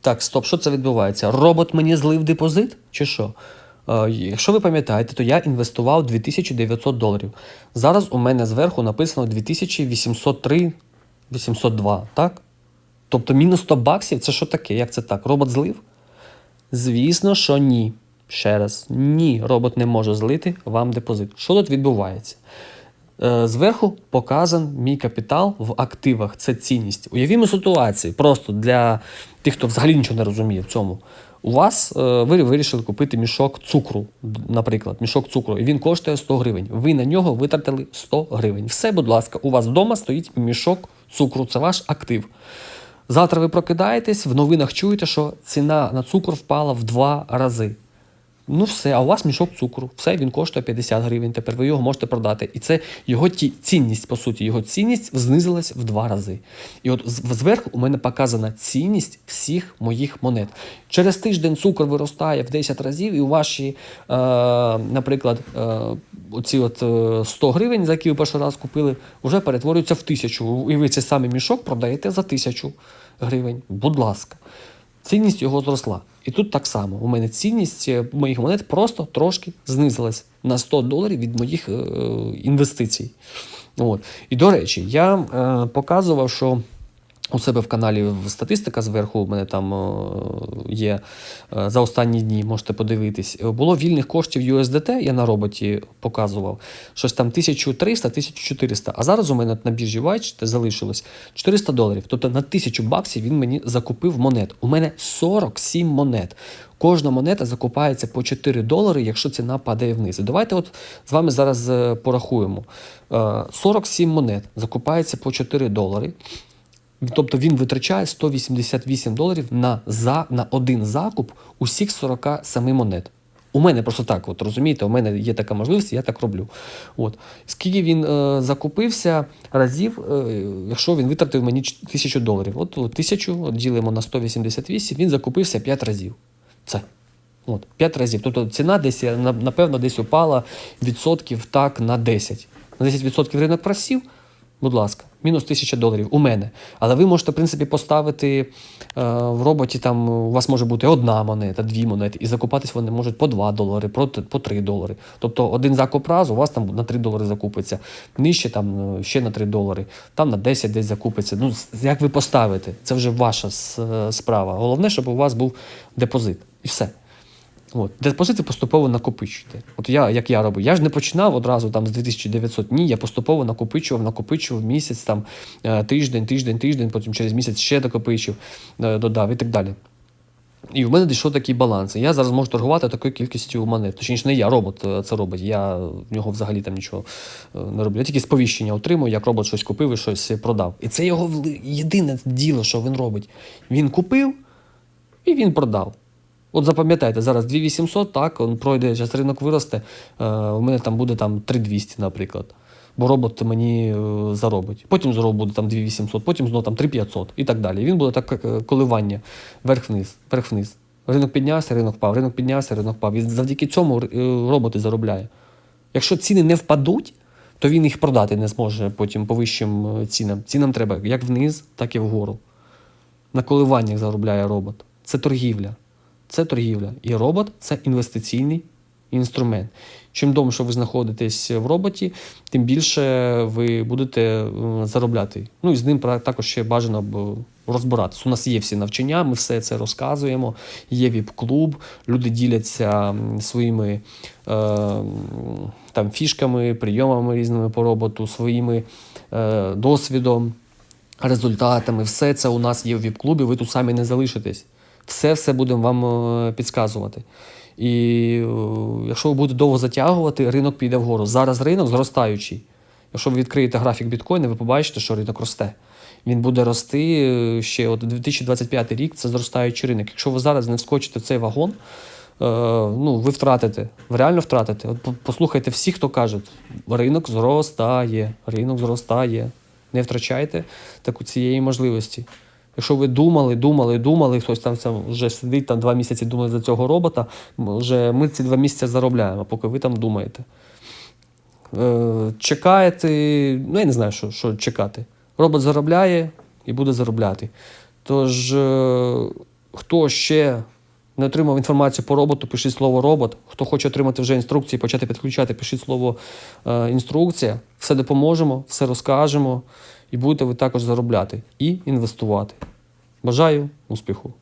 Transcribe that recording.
Так, стоп, що це відбувається? Робот мені злив депозит? Чи що? Е, якщо ви пам'ятаєте, то я інвестував 2900 доларів. Зараз у мене зверху написано 2803 802, так? Тобто мінус 100 баксів це що таке? Як це так? Робот злив? Звісно, що ні. Ще раз, ні, робот не може злити вам депозит. Що тут відбувається? Е, Зверху показан мій капітал в активах. Це цінність. Уявімо ситуацію, просто для тих, хто взагалі нічого не розуміє в цьому. У вас е, ви вирішили купити мішок цукру, наприклад, мішок цукру, і він коштує 100 гривень. Ви на нього витратили 100 гривень. Все, будь ласка, у вас вдома стоїть мішок цукру, це ваш актив. Завтра ви прокидаєтесь, в новинах чуєте, що ціна на цукор впала в два рази. Ну все, а у вас мішок цукру. Все, він коштує 50 гривень. Тепер ви його можете продати. І це його ті, цінність, по суті, його цінність знизилась в два рази. І от зверху у мене показана цінність всіх моїх монет. Через тиждень цукор виростає в 10 разів, і у ваші, е, наприклад, е, оці от е, 100 гривень, за які ви перший раз купили, вже перетворюються в тисячу. І ви цей самий мішок продаєте за тисячу гривень. Будь ласка. Цінність його зросла. І тут так само. У мене цінність е, моїх монет просто трошки знизилась на 100 доларів від моїх е, інвестицій. От. І до речі, я е, показував, що у себе в каналі статистика зверху у мене там е, є е, за останні дні, можете подивитись. Е, Було вільних коштів USDT, я на роботі показував, щось там 1300-1400. А зараз у мене на біржі White залишилось 400 доларів. Тобто на 1000 баксів він мені закупив монет. У мене 47 монет. Кожна монета закупається по 4 долари, якщо ціна падає вниз. Давайте от з вами зараз порахуємо. Е, 47 монет закупається по 4 долари. Тобто він витрачає 188 доларів на, за, на один закуп усіх 47 монет. У мене просто так, от розумієте, у мене є така можливість, я так роблю. От. Скільки він е, закупився разів, е, якщо він витратив мені ч- 1000 доларів. От, от 1000 от ділимо на 188, він закупився 5 разів. Це. От, 5 разів. Тобто ціна десь, е, напевно, десь упала відсотків так на 10. На 10% ринок просів, будь ласка, мінус 1000 доларів у мене. Але ви можете, в принципі, поставити е, в роботі, там у вас може бути одна монета, дві монети, і закупатись вони можуть по 2 долари, по, 3 долари. Тобто один закуп раз у вас там на 3 долари закупиться, нижче там е, ще на 3 долари, там на 10 десь закупиться. Ну, як ви поставите, це вже ваша е, справа. Головне, щоб у вас був депозит. І все. От. Депозити поступово накопичуйте. От я, як я робив, я ж не починав одразу там з 2900, ні, я поступово накопичував, накопичував місяць, там, е, тиждень, тиждень, тиждень, потім через місяць ще накопичив, е, додав і так далі. І в мене дійшов такий баланс. Я зараз можу торгувати такою кількістю монет. Точніше, не я, робот е, це робить. Я в нього взагалі там нічого не роблю. Я тільки сповіщення отримую, як робот щось купив і щось продав. І це його єдине діло, що він робить. Він купив і він продав. От запам'ятайте, зараз 2800, так, он пройде, зараз ринок виросте, е, у мене там буде там 3200, наприклад. Бо робот мені е, заробить. Потім знову буде там 2800, потім знову там 3500 і так далі. Він буде так е, коливання вверх-вниз, вверх-вниз. Ринок піднявся, ринок впав, ринок піднявся, ринок впав. І завдяки цьому е, робот заробляє. Якщо ціни не впадуть, то він їх продати не зможе потім по вищим цінам. Цінам треба як вниз, так і вгору. На коливаннях заробляє робот. Це торгівля. Це торгівля. І робот це інвестиційний інструмент. Чим довше ви знаходитесь в роботі, тим більше ви будете е, заробляти. Ну і з ним також ще бажано б розбиратися. У нас є всі навчання, ми все це розказуємо. Є віп-клуб, люди діляться своїми е, там, фішками, прийомами різними по роботу, своїми е, досвідом результатами. Все це у нас є в віп-клубі, ви тут самі не залишитесь. Все все будемо вам е, підказувати. І е, якщо ви будете довго затягувати, ринок піде вгору. Зараз ринок зростаючий. Якщо ви відкриєте графік біткоїна, ви побачите, що ринок росте. Він буде рости е, ще от 2025 рік, це зростаючий ринок. Якщо ви зараз не вскочите в цей вагон, ну, ви втратите, ви реально втратите. От послухайте всіх, хто каже, ринок зростає, ринок зростає. Не втрачайте таку цієї можливості. Якщо ви думали, думали, думали, хтось там, вже сидить там два місяці думає за цього робота, вже ми ці два місяці заробляємо, поки ви там думаєте. Е, чекаєте, ну я не знаю, що, що чекати. Робот заробляє і буде заробляти. Тож, е, Хто ще не отримав інформацію по роботу, пишіть слово робот. Хто хоче отримати вже інструкції, почати підключати, пишіть слово е, інструкція. Все допоможемо, все розкажемо, і будете ви також заробляти і інвестувати. Бажаю успіху!